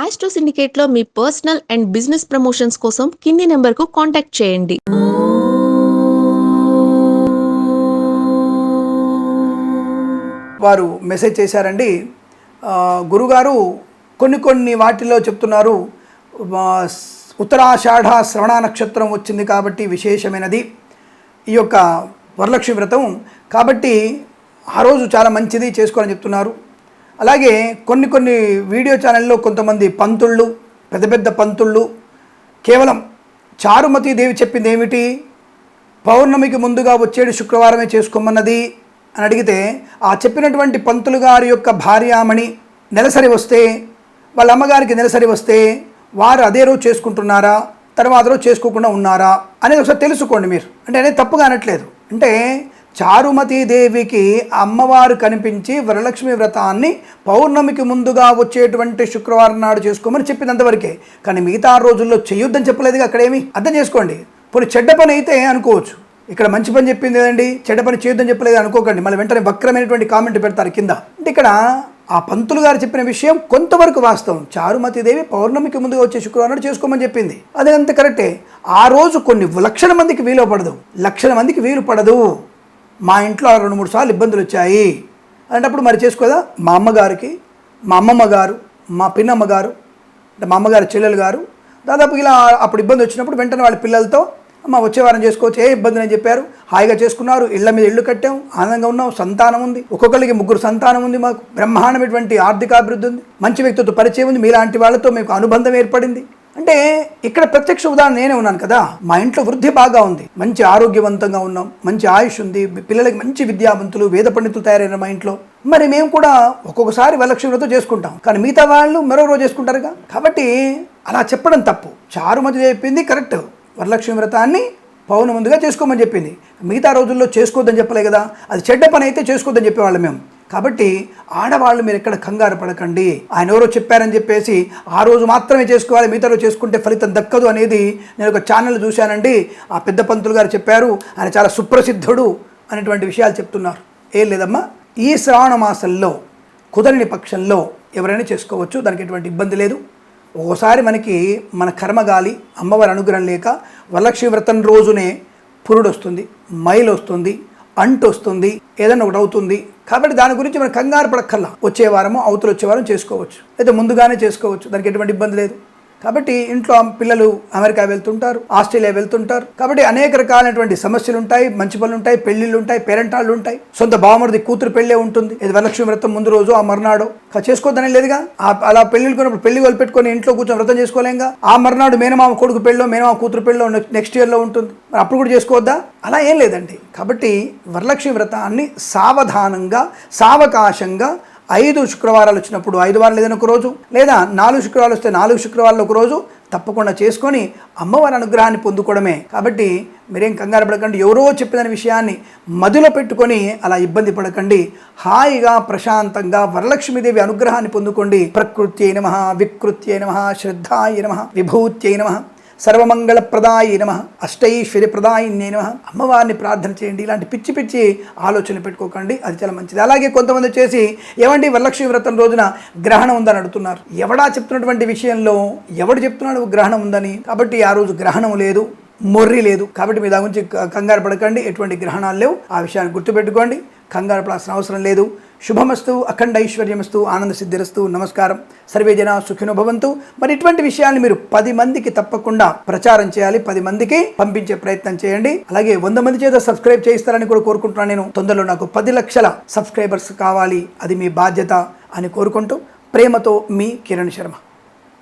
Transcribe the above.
Astro సిండికేట్లో మీ personal and business promotions కోసం కింది నెంబర్కు కాంటాక్ట్ చేయండి. వారు మెసేజ్ చేశారండి. గురుగారు కొన్ని కొన్ని వాటిలో చెప్తున్నారు. ఉత్తరాషాఢ శ్రవణ నక్షత్రం వచ్చింది కాబట్టి విశేషమైనది. ఈ యొక్క వరలక్ష్మి వ్రతం. కాబట్టి ఆ రోజు చాలా మంచిది చేసుకోవాలని చెప్తున్నారు. అలాగే కొన్ని కొన్ని వీడియో ఛానల్లో కొంతమంది పంతుళ్ళు పెద్ద పెద్ద పంతుళ్ళు కేవలం చారుమతి దేవి చెప్పింది ఏమిటి? పౌర్ణమికి ముందుగా వచ్చేడు శుక్రవారమే చేసుకోమన్నది అని అడిగితే ఆ చెప్పినటువంటి పంతులు గారి యొక్క భార్యామణి నెలసరి వస్తే వాళ్ళ అమ్మగారికి నెలసరి వస్తే వారు అదే రోజు చేసుకుంటున్నారా? తర్వాత రోజు చేసుకోకుండా ఉన్నారా? అనేది ఒకసారి తెలుసుకోండి మీరు. అంటే అనేది తప్పుగా అనట్లేదు. అంటే చారుమతి దేవికి అమ్మవారు కనిపించి వరలక్ష్మి వ్రతాన్ని పౌర్ణమికి ముందుగా వచ్చేటువంటి శుక్రవారం నాడు చేసుకోమని చెప్పినంతవరకే కానీ మిగతా రోజుల్లో చెయ్యొద్దని చెప్పలేదుగా అక్కడేమి? అర్థం చేసుకోండి. పోనీ చెడ్డ పని అయితే అనుకోవచ్చు. ఇక్కడ మంచి పని చెప్పింది ఏదండి? చెడ్డ పని చేయొద్దని చెప్పలేదు అనుకోకండి. మళ్ళీ వెంటనే వక్రమైనటువంటి కామెంట్ పెడతారు కింద. అంటే ఇక్కడ ఆ పంతులు గారు చెప్పిన విషయం కొంతవరకు వాస్తవం. చారుమతి దేవి పౌర్ణమికి ముందుగా వచ్చే శుక్రవారం చేసుకోమని చెప్పింది. అదే అంత కరెక్టే. ఆ రోజు కొన్ని లక్షల మందికి వీలు పడదు. లక్షల మందికి వీలు పడదు. మా ఇంట్లో రెండు మూడు సార్లు ఇబ్బందులు వచ్చాయి. అలాంటప్పుడు మరి చేసుకోదా? మా అమ్మగారికి మా అమ్మమ్మ గారు మా పిన్నమ్మ గారు అంటే మా అమ్మగారి చెల్లెలు గారు దాదాపు ఇలా అప్పుడు ఇబ్బంది వచ్చినప్పుడు వెంటనే వాళ్ళ పిల్లలతో అమ్మ వచ్చే వారం చేసుకోవచ్చు ఏ ఇబ్బంది అని చెప్పారు? హాయిగా చేసుకున్నారు ఇళ్ళ మీద ఇల్లు కట్టాం ఆనందంగా ఉన్నాం సంతానం ఉంది ఒక్కొక్కరికి ముగ్గురు సంతానం ఉంది మాకు బ్రహ్మాండమైనటువంటి ఆర్థికాభివృద్ధి ఉంది మంచి వ్యక్తితో పరిచయం ఉంది మీలాంటి వాళ్ళతో మీకు అనుబంధం ఏర్పడింది. అంటే ఇక్కడ ప్రత్యక్ష ఉదాహరణ నేనే ఉన్నాను కదా. మా ఇంట్లో వృద్ధి బాగా ఉంది. మంచి ఆరోగ్యవంతంగా ఉన్నాం. మంచి ఆయుష్ ఉంది. పిల్లలకి మంచి విద్యావంతులు వేద పండితులు తయారైన మా ఇంట్లో. మరి మేము కూడా ఒక్కొక్కసారి వరలక్ష్మితో చేసుకుంటాం. కానీ మిగతా వాళ్ళు మరో రోజు చేసుకుంటారుగా. కాబట్టి అలా చెప్పడం తప్పు. చారు మంది చెప్పింది కరెక్ట్. వరలక్ష్మి వ్రతాన్ని పౌన ముందుగా చేసుకోమని చెప్పింది. మిగతా రోజుల్లో చేసుకోవద్దని చెప్పలే కదా. అది చెడ్డ పని అయితే చేసుకోవద్దని చెప్పేవాళ్ళం మేము. కాబట్టి ఆడవాళ్ళు మీరు ఎక్కడ కంగారు పడకండి. ఆయన ఎవరో చెప్పారని చెప్పేసి ఆ రోజు మాత్రమే చేసుకోవాలి మిగతా చేసుకుంటే ఫలితం దక్కదు అనేది నేను ఒక ఛానల్ చూశానండి. ఆ పెద్ద పంతులు గారు చెప్పారు ఆయన చాలా సుప్రసిద్ధుడు అనేటువంటి విషయాలు చెప్తున్నారు. ఏం లేదమ్మా? ఈ శ్రావణ మాసంలో కుదరని పక్షంలో ఎవరైనా చేసుకోవచ్చు దానికి ఎటువంటి ఇబ్బంది లేదు. ఒక్కోసారి మనకి మన కర్మగాలి అమ్మవారి అనుగ్రహం లేక వరలక్ష్మి వ్రతం రోజునే పురుడు వస్తుంది మైలు వస్తుంది అంటు వస్తుంది ఏదైనా ఒకటి అవుతుంది. కాబట్టి దాని గురించి మనం కంగారు పడక్కల్లా వచ్చే వారము అవతల వచ్చే వారం చేసుకోవచ్చు. అయితే ముందుగానే చేసుకోవచ్చు. దానికి ఎటువంటి ఇబ్బంది లేదు. కాబట్టి ఇంట్లో పిల్లలు అమెరికా వెళ్తుంటారు ఆస్ట్రేలియా వెళ్తుంటారు. కాబట్టి అనేక రకాలైనటువంటి సమస్యలు ఉంటాయి మంచి పనులు ఉంటాయి పెళ్ళిళ్ళు ఉంటాయి పేరెంటాళ్ళు ఉంటాయి సొంత బావమరిది కూతురు పెళ్ళే ఉంటుంది. ఇది వరలక్ష్మి వ్రతం ముందు రోజు ఆ మర్నాడు. చేసుకోవద్దని చేసుకోవద్దనే లేదుగా. అలా పెళ్ళిళ్ళు కొన్నప్పుడు పెళ్ళి వాళ్ళు పెట్టుకొని ఇంట్లో కూర్చొని వ్రతం చేసుకోలేంగా. ఆ మర్నాడు మేనమామ కొడుకు పెళ్ళో మేనమామ కూతురు పెళ్ళో నెక్స్ట్ ఇయర్లో ఉంటుంది. మరి అప్పుడు కూడా చేసుకోవద్దా? అలా ఏం లేదండి. కాబట్టి వరలక్ష్మి వ్రతాన్ని సావధానంగా సావకాశంగా ఐదు శుక్రవారాలు వచ్చినప్పుడు ఐదు వారాలు ఏదైనా ఒక రోజు లేదా నాలుగు శుక్రవారాలు వస్తే నాలుగు శుక్రవారాలు ఒక రోజు తప్పకుండా చేసుకొని అమ్మవారి అనుగ్రహాన్ని పొందుకోవడమే. కాబట్టి మీరేం కంగారు పడకండి ఎవరో చెప్పిన విషయాన్ని మదిలో పెట్టుకొని అలా ఇబ్బంది పడకండి. హాయిగా ప్రశాంతంగా వరలక్ష్మీదేవి అనుగ్రహాన్ని పొందుకోండి. ప్రకృత్యై నమ వికృత్యై నమ శ్రద్ధాయ నమ విభూత్యై నమ. సర్వమంగళప్రదాయ నమ అష్టైశ్వర్యప్రదాయిన్యే నమ. అమ్మవారిని ప్రార్థన చేయండి ఇలాంటి పిచ్చి పిచ్చి ఆలోచనలు పెట్టుకోకండి అది చాలా మంచిది. అలాగే కొంతమంది చేసి ఏమండి వరలక్ష్మి వ్రతం రోజున గ్రహణం ఉందని అడుగుతున్నారు. ఎవడా చెప్తున్నటువంటి విషయంలో ఎవడు చెప్తున్నాడు గ్రహణం ఉందని? కాబట్టి ఆ రోజు గ్రహణం లేదు మొర్రి లేదు. కాబట్టి మీ దాని గురించి క- కంగారు పడకండి ఎటువంటి గ్రహణాలు లేవు. ఆ విషయాన్ని గుర్తుపెట్టుకోండి కంగారు పడాల్సిన అవసరం లేదు. శుభమస్తు అఖండ ఐశ్వర్యమస్తు ఆనంద సిద్ధిరస్తు నమస్కారం. సర్వే జన సుఖినో భవంతు మరి ఇటువంటి విషయాన్ని మీరు పది మందికి తప్పకుండా ప్రచారం చేయాలి పది మందికి పంపించే ప్రయత్నం చేయండి. అలాగే వంద మంది చేత సబ్స్క్రైబ్ చేయిస్తారని కూడా కోరుకుంటున్నాను నేను. తొందరలో నాకు పది లక్షల సబ్స్క్రైబర్స్ కావాలి అది మీ బాధ్యత అని కోరుకుంటూ ప్రేమతో మీ కిరణ్ శర్మ.